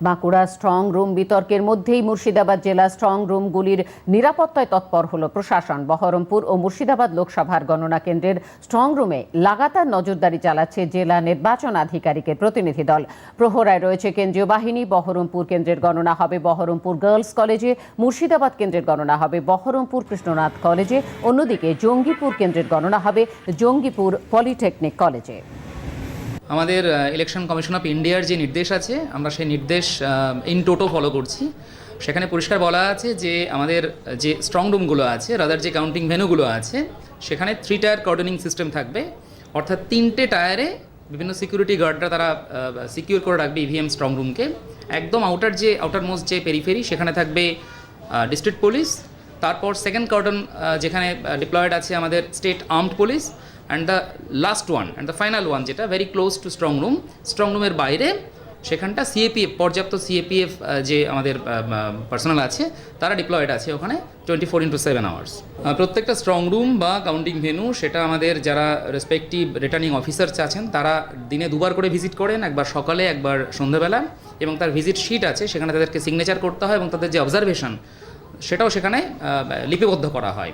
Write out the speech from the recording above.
Bankura strong room বিতর্কের মধ্যেই মুর্শিদাবাদ জেলা স্ট্রং রুমগুলির নিরাপত্তায় তৎপর হল প্রশাসন। বহরমপুর ও মুর্শিদাবাদ লোকসভার গণনা কেন্দ্রের স্ট্রং রুমে লাগাতার নজরদারি চালাচ্ছে জেলা নির্বাচন আধিকারিকের প্রতিনিধি দল। প্রহরায় রয়েছে কেন্দ্রীয় বাহিনী, বহরমপুর কেন্দ্রের গণনা হবে বহরমপুর গার্লস কলেজে, মুর্শিদাবাদ কেন্দ্রের গণনা হবে বহরমপুর কৃষ্ণনাথ কলেজে, অন্যদিকে জঙ্গিপুর কেন্দ্রের গণনা হবে জঙ্গিপুর পলিটেকনিক কলেজে। আমাদের ইলেকশন কমিশন অফ ইন্ডিয়ার যে নির্দেশ আছে, আমরা সেই নির্দেশ ইন টোটো ফলো করছি। সেখানে পরিষ্কার বলা আছে যে, আমাদের যে স্ট্রং রুমগুলো আছে রাদার যে কাউন্টিং ভেনুগুলো আছে, সেখানে থ্রি টায়ার কর্ডনিং সিস্টেম থাকবে। অর্থাৎ তিনটে টায়ারে বিভিন্ন সিকিউরিটি গার্ডরা তারা সিকিউর করে রাখবে ইভিএম স্ট্রং রুমকে একদম আউটার যে আউটার মোস্ট যে পেরিফেরি সেখানে থাকবে ডিস্ট্রিক্ট পুলিশ তারপর সেকেন্ড কর্ডন যেখানে ডিপ্লয়েড আছে আমাদের state armed police and the last one and the final one যেটা very close to strong room strong রুমের বাইরে সেখানটা সিএপিএফ পর্যাপ্ত সিএপিএফ যে আমাদের পার্সোনাল আছে, তারা ডিপ্লয়েড আছে ওখানে twenty four into seven hours প্রত্যেকটা স্ট্রং রুম বা কাউন্টিং ভেনু সেটা আমাদের যারা রেসপেক্টিভ রিটার্নিং অফিসার্স আছেন, তারা দিনে দুবার করে ভিজিট করেন, একবার সকালে, একবার সন্ধ্যেবেলা এবং তার ভিজিট শিট আছে, সেখানে তাদেরকে সিগনেচার করতে হয় এবং তাদের যে অবজারভেশন সেটাও সেখানে লিপিবদ্ধ করা হয়।